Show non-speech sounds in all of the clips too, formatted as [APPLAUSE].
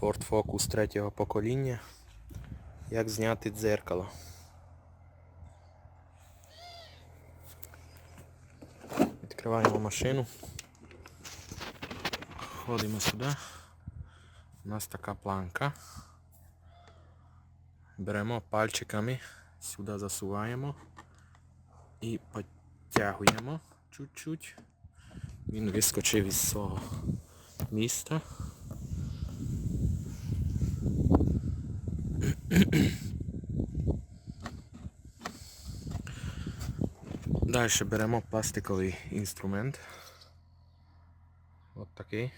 Ford Focus третього покоління. Як зняти дзеркало. Відкриваємо машину. Ходимо сюди. У нас така планка. Беремо пальчиками, сюди засуваємо і підтягуємо чуть-чуть. Він вискочив із свого міста. [COUGHS] Далі беремо пластиковий інструмент. От такий.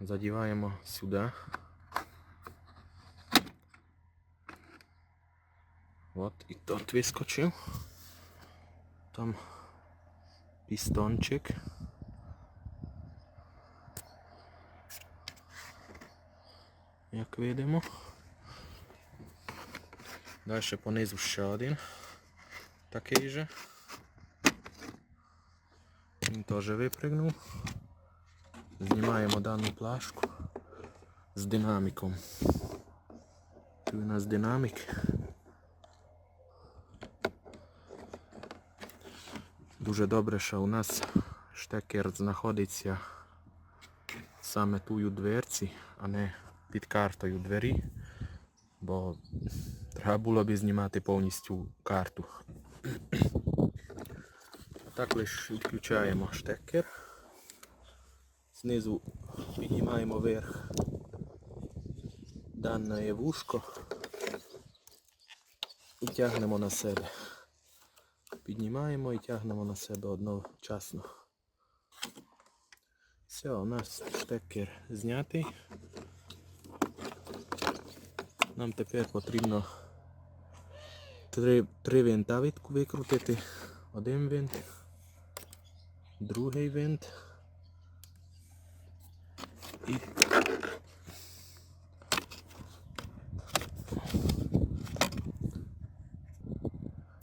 Задіваємо сюди. От і тут вискочив. Там пістончик. Як видимо. Далі понизу ще один. Такий же. Він теж випрыгнув. Знімаємо дану плашку з динаміком. Тут у нас динамік. Дуже добре, що у нас штекер знаходиться саме тут у дверці, а не під картою двері, бо треба було б знімати повністю карту. Так лише відключаємо штекер. Знизу піднімаємо вверх дане вушко і тягнемо на себе. Піднімаємо і тягнемо на себе одночасно. Все, у нас штекер знятий. Нам тепер потрібно три, три винта викрутити. Один винт, другий винт. І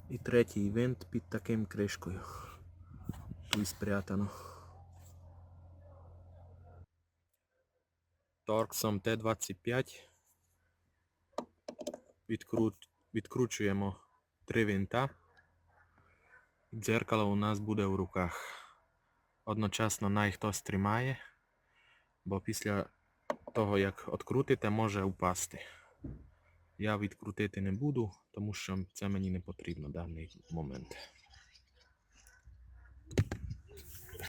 І третій винт під таким кришкою. Тут спрятано. Торксом Т-25 Відкру... відкручуємо три винта. Дзеркало у нас буде в руках. Одночасно най хтось тримає, бо після того як відкрутите, може впасти. Я відкрутити не буду, тому що це мені не потрібно в даний момент.